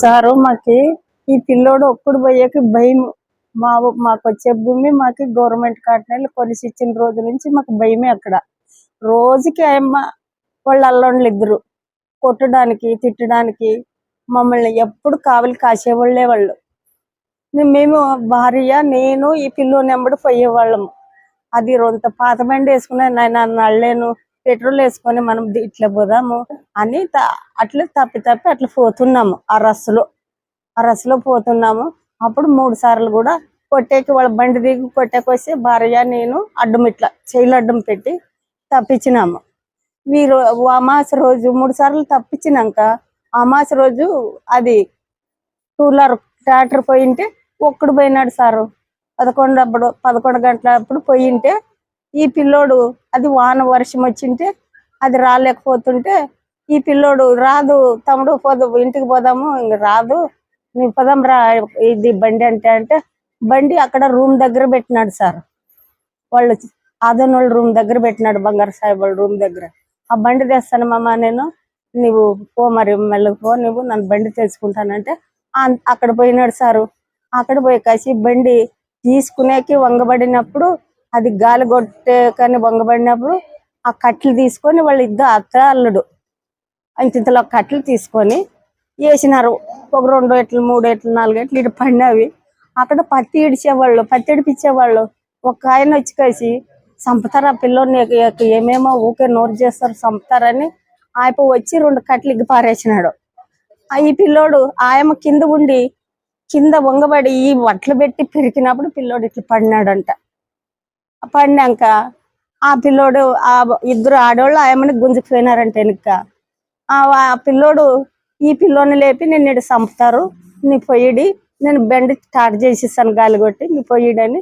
Sir మాకి ఈ పిల్లోడు ఒప్పుడు పోయేకి భయం. మా మాకు వచ్చే భూమి మాకు గవర్నమెంట్ కాటనీలు కొలిసి ఇచ్చిన రోజు నుంచి మాకు భయమే అక్కడ. రోజుకి అమ్మ వాళ్ళ అల్లుళ్ళు ఇద్దరు. కొట్టడానికి తిట్టడానికి మమ్మల్ని ఎప్పుడు కావలి కాసేవాళ్ళే వాళ్ళు. మేము భార్య నేను ఈ పిల్లోని వెంబడి పోయేవాళ్ళము. అది రొంత పాత బండి వేసుకున్నాను. నాయన నళ్ళేను పెట్రోల్ వేసుకొని మనం ఇట్లా పోదాము అని త- అట్లా తప్పి తప్పి అట్లా పోతున్నాము. ఆ రస్సులో ఆ రస్సులో పోతున్నాము. అప్పుడు మూడు సార్లు కూడా కొట్టేకి వాళ్ళ బండి దిగి కొట్టేకి వస్తే భార్య నేను అడ్డం ఇట్లా చేయలు అడ్డం పెట్టి తప్పించినాము. వీరు అమాస రోజు మూడు సార్లు తప్పించినాక అమాస రోజు అది టూలర్ ట్రాక్టర్ పోయింటే ఒక్కడు పోయినాడు సారు. పదకొండు అప్పుడు పదకొండు గంటల అప్పుడు పోయింటే ఈ పిల్లోడు అది వాన వర్షం వచ్చింటే అది రాలేకపోతుంటే ఈ పిల్లోడు రాదు తమ్ముడు పోదు ఇంటికి పోదాము ఇంక రాదు. నీ పదం రా ఇది బండి అంటే అంటే బండి అక్కడ రూమ్ దగ్గర పెట్టినాడు సార్. వాళ్ళు ఆదన్ రూమ్ దగ్గర పెట్టినాడు బంగారు సాహెబ్ వాళ్ళ రూమ్ దగ్గర. ఆ బండి తెస్తాను మామ నేను. నువ్వు పో మరి మెల్లకి పో నువ్వు నన్ను బండి తెచ్చుకుంటానంటే అక్కడ పోయినాడు సారు. అక్కడ పోయి కాసి బండి తీసుకునేకి వంగబడినప్పుడు అది గాలి కొట్టే కానీ వంగబడినప్పుడు ఆ కట్లు తీసుకొని వాళ్ళు ఇద్దరు అత్త అల్లుడు ఇంతలో కట్లు తీసుకొని వేసినారు. ఒక రెండు ఎట్లు మూడు ఎట్లు నాలుగు ఎట్లు ఇటు పడినవి. అక్కడ పత్తి ఇడిచేవాళ్ళు పత్తి ఇడిపించేవాళ్ళు ఒక ఆయన వచ్చి కలిసి చంపుతారా పిల్లోని ఏమేమో ఊకే నోరు చేస్తారు చంపుతారని ఆయప వచ్చి రెండు కట్లు ఇగ్గి పారేసినాడు. ఆ ఈ పిల్లోడు ఆయమ్మ కింద ఉండి కింద వంగబడి ఈ వట్లు పెట్టి పెరికినప్పుడు పిల్లోడు ఇట్లా పడినాడంట. పడినాక ఆ పిల్లోడు ఆ ఇద్దరు ఆడవాళ్ళు ఆయమ్మని గుంజుకుపోయినారంట వెనుక. ఆ పిల్లోడు ఈ పిల్లోని లేపి నేను ఇటు చంపుతారు నీ పొయ్యిడి నేను బెండ్ స్టార్ట్ చేసిస్తాను గాలి కొట్టి నీ పొయ్యిడని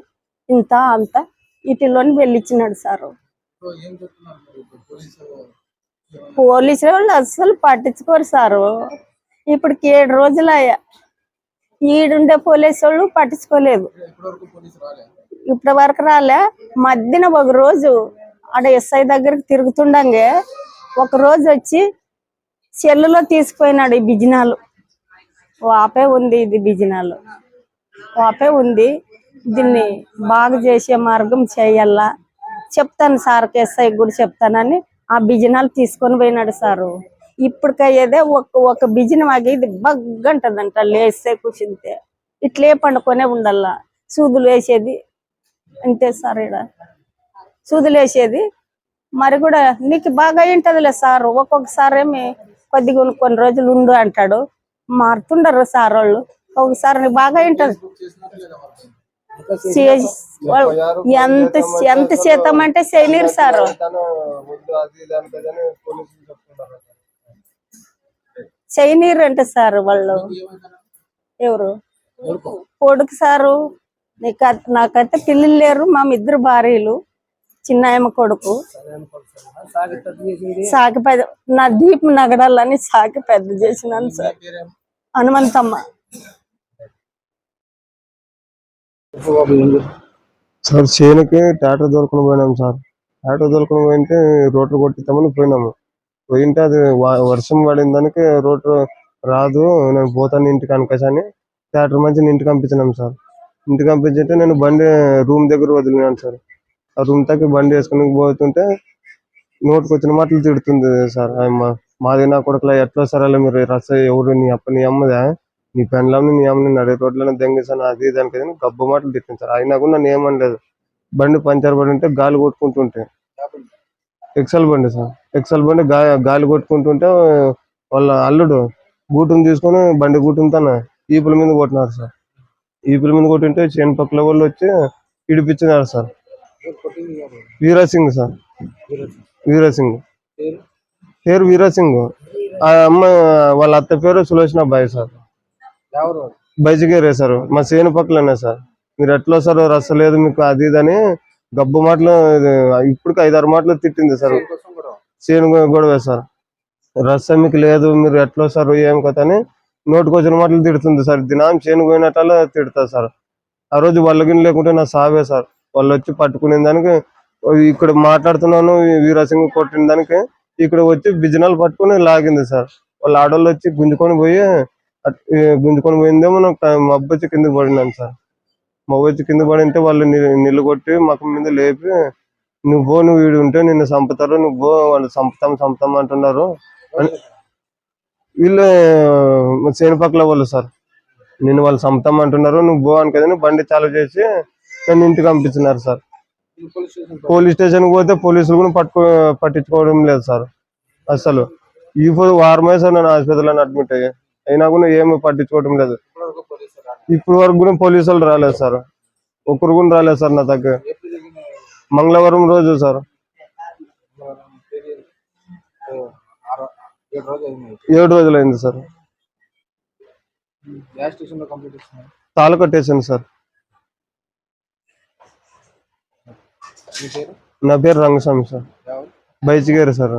ఇంత అంత ఈ పిల్లోని వెళ్ళిచ్చినాడు సారు. ఏం చెప్తున్నారు మరి ఇప్పుడు పోలీసు పోలీసు వాళ్ళు అస్సలు పట్టించుకోరు సారు. ఇప్పటికి ఏడు రోజులు అయ్యా. ఈడుండే పోలీసు వాళ్ళు పట్టించుకోలేదు. ఇప్పటి వరకు రాలే. మధ్యన ఒక రోజు ఆడ ఎస్ఐ దగ్గరికి తిరుగుతుండంగా ఒక రోజు వచ్చి చెల్లులో తీసుకుపోయినాడు ఈ బిజినాలు. వాపే ఉంది ఇది బిజినాలు. వాపే ఉంది. దీన్ని బాగు చేసే మార్గం చేయాలా? చెప్తాను సార్ ఎస్ఐ కూడా చెప్తానని ఆ బిజినాలు తీసుకొని పోయినాడు సారు. ఇప్పటికయ్యేదే ఒక ఒక బిజినం ఆగి ఇది బగ్గంటదంట లేస్తే కూర్చుంటే. ఇట్లే పండుకొనే ఉండాల? సూదులు వేసేది అంతే సార్ ఈడ సూదులు వేసేది మరి కూడా నీకు బాగా ఉంటదిలే సార్? ఒక్కొక్కసారి ఏమి కొద్దిగా కొన్ని రోజులు ఉండు అంటాడు. మారుతుండరు సార్ వాళ్ళు. ఒకసారి నీకు బాగా ఉంటది ఎంత ఎంత శాతం అంటే చేయలేరు సార్. చేయనీరు అంటే సార్ వాళ్ళు. ఎవరు? కొడుకు సారు నీకు నాకైతే పిల్లలు లేరు మా ఇద్దరు భార్యలు చిన్నాయమ్మ కొడుకు. సాకి పెద్ద నా దీప్ నగడాలని సాకి పెద్ద చేసినాను సార్. హనుమంతమ్మ. సార్ చేనుకి ట్రాక్టర్ దొరకని పోయినాం సార్. ట్రాక్టర్ దొరకని పోయింటే రోడ్లు కొట్టిద్దామని పోయినాము. పోయింటే అది వర్షం పడిన దానికి రోడ్డు రాదు నేను పోతాను ఇంటికి అనుకోసని ట్రాక్టర్ మంచి ఇంటికి పంపించినాం సార్. ఇంటికి పంపించుంటే నేను బండి రూమ్ దగ్గర వదిలినాను సార్. ఆ రూమ్ తగ్గి బండి వేసుకుని పోతుంటే నోటికి వచ్చిన మాటలు తిడుతుంది సార్. ఆయమ్మ మాది నా కొడుకులా ఎట్లా సార్ అలా మీరు రస ఎవరు నీ అప్ప నీ అమ్మదా? నీ పెండ్లాంని నీ అమ్మని నడే రోడ్లను దెంగేసాను అది ఇది అని గబ్బు మాటలు తిట్టింది సార్. అయినా కూడా నన్ను ఏమనలేదు. బండి పంచర్ పడి ఉంటే గాలి కొట్టుకుంటుంటే. ఎక్సెల్ బండి సార్. ఎక్సెల్ బండి గాలి కొట్టుకుంటుంటే వాళ్ళ అల్లుడు గూటును తీసుకొని బండి గూటును తన ఈపుల మీద కొట్టినారు సార్. ఈపుల మీద కొట్టింటే చేను పక్కల వాళ్ళు వచ్చి ఇడిపించినారు సార్. వీరాసింగ్ సార్. వీరాసింగ్ పేరు వీరాసింగ్ ఆ అమ్మ వాళ్ళ అత్త పేరు సులోచన బాయ్ సార్. బైజగేరే సార్. మా సేను పక్కలనే సార్. మీరు ఎట్లా సార్ రస లేదు మీకు అది ఇది అని గబ్బు మాటలు ఇప్పటికి ఐదారు మాటలు తిట్టింది సార్. సేను గొడవ? సార్. రస మీకు లేదు మీరు ఎట్లా సార్ ఏం కథ అని నోటికి వచ్చిన మాటలు తిడుతుంది సార్. దినాం చేను పోయినట్ల తిడతా సార్. ఆ రోజు వాళ్ళకి లేకుంటే నా సావే సార్. వాళ్ళు వచ్చి పట్టుకునే దానికి ఇక్కడ మాట్లాడుతున్నాను వీరసింగ్ కొట్టిన దానికి ఇక్కడ వచ్చి బిజనాలు పట్టుకుని లాగింది సార్. వాళ్ళ ఆడవాళ్ళు వచ్చి గుంజుకొని పోయి గుంజుకొని పోయిందేమో నాకు మబ్బు కిందకి పడినాను సార్. మబ్బొచ్చి కింద పడింటే వాళ్ళు నీళ్ళు కొట్టి మకం మీద లేపి నువ్వు పో నువ్వు వీడు ఉంటే నిన్ను చంపుతారు నువ్వు వాళ్ళు చంపుతాం చంపుతాం అంటున్నారు. అని వీళ్ళు చేనుపక్కల వాళ్ళు సార్. నేను వాళ్ళు చంపుతాం అంటున్నారు నువ్వు పో కదా బండి చాలు చేసి నన్ను ఇంటికి పంపించినారు సార్. పోలీస్ స్టేషన్ పోతే పోలీసులు కూడా పట్టుకో పట్టించుకోవడం లేదు సార్. అసలు ఈ ఫోర్ వారమే సార్ నేను హాస్పిటల్లో అడ్మిట్ అయ్యి. అయినా కూడా ఏమి పట్టించుకోవడం లేదు. ఇప్పటివరకు ఇప్పుడు వరకు కూడా పోలీసులు రాలేదు సార్. ఒక్కరు కూడా రాలేదు సార్ నా దగ్గర. మంగళవారం రోజు సార్ మనం తెలియదు. ఏ, ఆరో ఏడు రోజులు అయింది సార్. Gas station sir. నా పేరు రంగస్వామి సార్. బైచిగారు సార్.